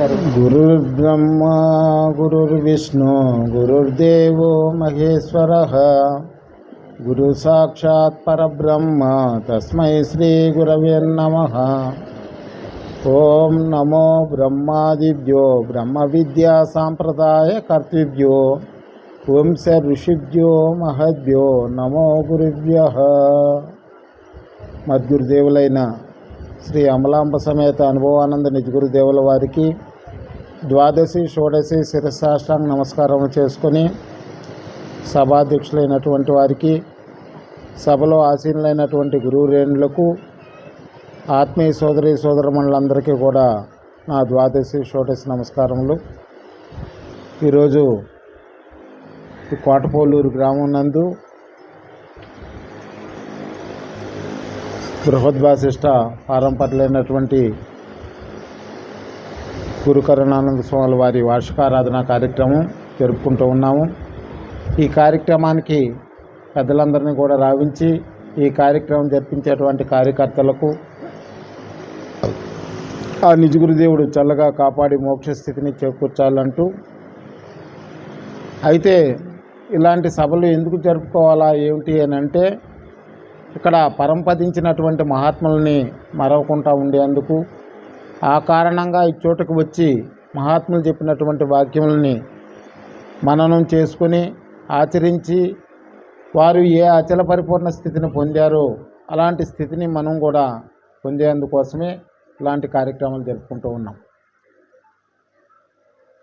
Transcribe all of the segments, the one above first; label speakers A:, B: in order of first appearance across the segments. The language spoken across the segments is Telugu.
A: गुरुर्ब्रह्मा, गुरुर्विष्णु, गुरुर्देवो महेश्वरः। गुरुसाक्षात् परब्रह्म, तस्मै श्रीगुरवे नमः। ओम नमो ब्रह्मादिभ्यो ब्रह्मविद्यासाम्प्रदायकर्तृभ्यो से ऋषिभ्यो महद्यो नमो गुरुभ्यः। मद्गुरुदेवुलैन శ్రీ అమలాంబ సమేత అనుభవానంద నిజగురుదేవుల వారికి ద్వాదశి షోడశి శిరసాష్టాంగ నమస్కారం చేసుకొని సభాధ్యక్షులైనటువంటి వారికి సభలో ఆసీనులైనటువంటి గురువురేణులకు ఆత్మీయ సోదరి సోదరమణులందరికీ కూడా నా ద్వాదశి షోడశి నమస్కారములు. ఈరోజు కోటపోలూరు గ్రామం నందు బృహద్వాసిష్ట పారంపర్యమైనటువంటి గురుకరుణానంద స్వామి వారి వార్షికారాధన కార్యక్రమం జరుపుకుంటూ ఉన్నాము. ఈ కార్యక్రమానికి పెద్దలందరినీ కూడా రావించి ఈ కార్యక్రమం జరిపించేటువంటి కార్యకర్తలకు ఆ నిజగురుదేవుడు చల్లగా కాపాడి మోక్ష స్థితిని చేకూర్చాలంటూ అయితే ఇలాంటి సభలు ఎందుకు జరుపుకోవాలా ఏమిటి అని అంటే ఇక్కడ పరంపదించినటువంటి మహాత్ముల్ని మరవకుండా ఉండేందుకు ఆ కారణంగా ఈ చోటుకు వచ్చి మహాత్ములు చెప్పినటువంటి వాక్యములని మననం చేసుకొని ఆచరించి వారు ఏ అచల పరిపూర్ణ స్థితిని పొందారో అలాంటి స్థితిని మనం కూడా పొందేందుకోసమే ఇలాంటి కార్యక్రమాలు జరుపుకుంటూ ఉన్నాం.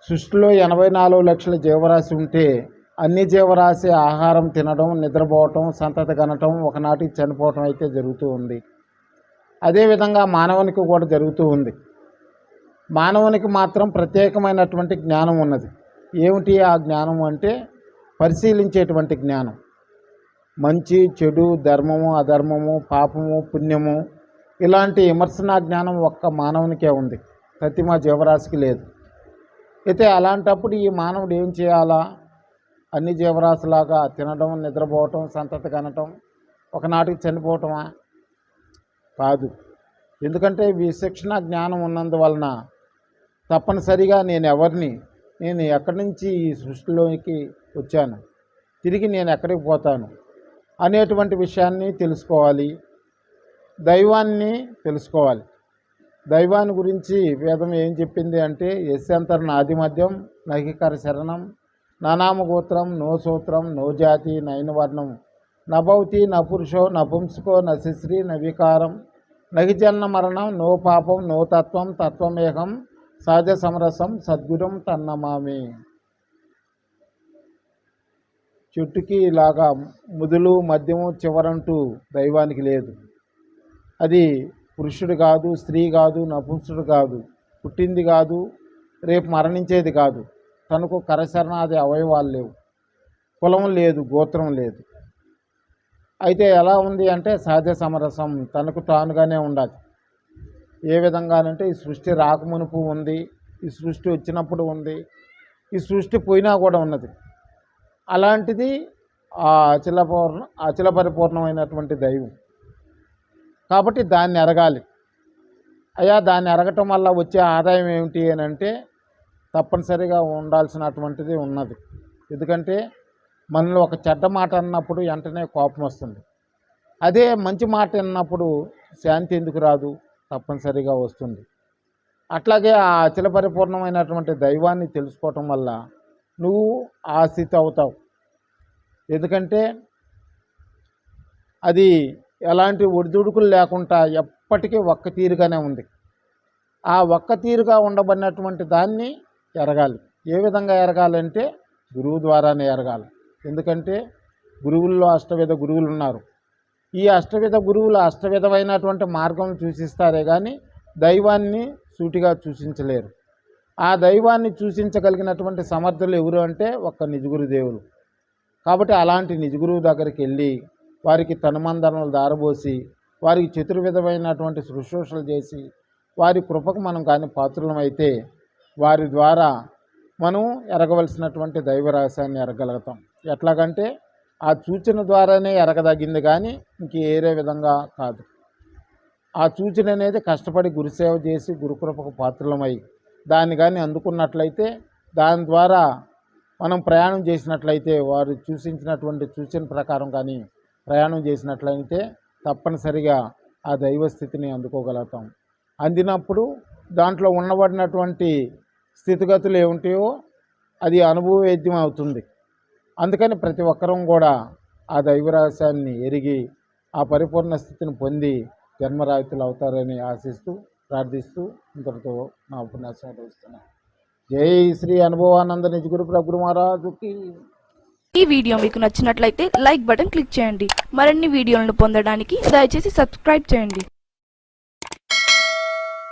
A: సృష్టిలో ఎనభై నాలుగు లక్షల జీవరాశి ఉంటే అన్ని జీవరాశి ఆహారం తినడం నిద్రపోవటం సంతతి కనటం ఒకనాటికి చనిపోవటం అయితే జరుగుతూ ఉంది. అదేవిధంగా మానవునికి కూడా జరుగుతూ ఉంది. మానవునికి మాత్రం ప్రత్యేకమైనటువంటి జ్ఞానం ఉన్నది. ఏమిటి ఆ జ్ఞానం అంటే పరిశీలించేటువంటి జ్ఞానం. మంచి చెడు ధర్మము అధర్మము పాపము పుణ్యము ఇలాంటి విమర్శనా జ్ఞానం ఒక్క మానవునికే ఉంది. ప్రతిమ జీవరాశికి లేదు. అయితే అలాంటప్పుడు ఈ మానవుడు ఏం చేయాలా? అన్ని జీవరాశిలాగా తినడం నిద్రపోవటం సంతతి కనటం ఒకనాటికి చనిపోవటమా? కాదు. ఎందుకంటే విశిక్షణ జ్ఞానం ఉన్నందువలన తప్పనిసరిగా నేను ఎవరిని నేను ఎక్కడి నుంచి ఈ సృష్టిలోకి వచ్చాను తిరిగి నేను ఎక్కడికి పోతాను అనేటువంటి విషయాన్ని తెలుసుకోవాలి. దైవాన్ని తెలుసుకోవాలి. దైవాన్ని గురించి వేదం ఏం చెప్పింది అంటే యశ్యంతరణ ఆది మద్యం నహికర శరణం నానామగోత్రం నో సూత్రం నో జాతి నైనవర్ణం నభౌతి నపురుషో నపుంసుకో నపుంసకో నశిశ్రీ నవికారం నహి మరణం నో పాపం నో తత్వం తత్వమేహం సహజ సమరసం సద్గురం తన్నమామి. చెట్టుకి ఇలాగా ముదులు మద్యము చివరంటూ దైవానికి లేదు. అది పురుషుడు కాదు స్త్రీ కాదు నపుంసుడు కాదు. పుట్టింది కాదు రేపు మరణించేది కాదు. తనకు కరశరణాది అవయవాలు లేవు. కులం లేదు గోత్రం లేదు. అయితే ఎలా ఉంది అంటే సహజ సమరసం తనకు తానుగానే ఉండాలి. ఏ విధంగానంటే ఈ సృష్టి రాకమునుపు ఉంది ఈ సృష్టి వచ్చినప్పుడు ఉంది ఈ సృష్టి పోయినా కూడా ఉన్నది. అలాంటిది ఆ అచల పూర్ణ అచల పరిపూర్ణమైనటువంటి దైవం. కాబట్టి దాన్ని ఎరగాలి అయ్యా దాన్ని ఎరగటం వల్ల వచ్చే ఆదాయం ఏమిటి అని అంటే తప్పనిసరిగా ఉండాల్సినటువంటిది ఉన్నది. ఎందుకంటే మనలో ఒక చెడ్డ మాట అన్నప్పుడు వెంటనే కోపం వస్తుంది. అదే మంచి మాట అన్నప్పుడు శాంతి ఎందుకు రాదు? తప్పనిసరిగా వస్తుంది. అట్లాగే ఆ అచల పరిపూర్ణమైనటువంటి దైవాన్ని తెలుసుకోవటం వల్ల నువ్వు ఆ స్థితి అవుతావు. ఎందుకంటే అది ఎలాంటి ఒడిదుడుకులు లేకుండా ఎప్పటికీ ఒక్క తీరుగానే ఉంది. ఆ ఒక్క తీరుగా ఉండబడినటువంటి దాన్ని ఎరగాలి. ఏ విధంగా ఎరగాలంటే గురువు ద్వారానే ఎరగాలి. ఎందుకంటే గురువుల్లో అష్టవిధ గురువులు ఉన్నారు. ఈ అష్టవిధ గురువులు అష్టవిధమైనటువంటి మార్గం సూచిస్తారే కానీ దైవాన్ని సూటిగా సూచించలేరు. ఆ దైవాన్ని సూచించగలిగినటువంటి సమర్థులు ఎవరు అంటే ఒక్క నిజగురు దేవులు. కాబట్టి అలాంటి నిజగురువు దగ్గరికి వెళ్ళి వారికి తనుమందనలు దారబోసి వారికి చతుర్విధమైనటువంటి శుశ్రూషలు చేసి వారి కృపకు మనం కానీ పాత్రులమైతే వారి ద్వారా మనం ఎరగవలసినటువంటి దైవ రహస్యాన్ని ఎరగలుగుతాం. ఎట్లాగంటే ఆ సూచన ద్వారానే ఎరగదగింది కానీ ఇంక ఏరే విధంగా కాదు. ఆ సూచన అనేది కష్టపడి గురుసేవ చేసి గురుకృపకు పాత్రలమై దాన్ని కానీ అందుకున్నట్లయితే దాని ద్వారా మనం ప్రయాణం చేసినట్లయితే వారు సూచించినటువంటి సూచన ప్రకారం కానీ ప్రయాణం చేసినట్లయితే తప్పనిసరిగా ఆ దైవ స్థితిని అందుకోగలుగుతాం. అందినప్పుడు దాంట్లో ఉన్నబడినటువంటి స్థితిగతులు ఏమిటాయో అది అనుభవవేద్యం అవుతుంది. అందుకని ప్రతి ఒక్కరూ కూడా ఆ దైవరహస్యాన్ని ఎరిగి ఆ పరిపూర్ణ స్థితిని పొంది జన్మరాహితులు అవుతారని ఆశిస్తూ ప్రార్థిస్తూ ఇంతటితో నా ఉపన్యాసం ఇస్తున్నాను జై శ్రీ అనుభవానంద నిజగురు ప్రభు మహారాజుకి
B: ఈ వీడియో మీకు నచ్చినట్లయితే లైక్ బటన్ క్లిక్ చేయండి. మరిన్ని వీడియోలను పొందడానికి దయచేసి సబ్స్క్రైబ్ చేయండి.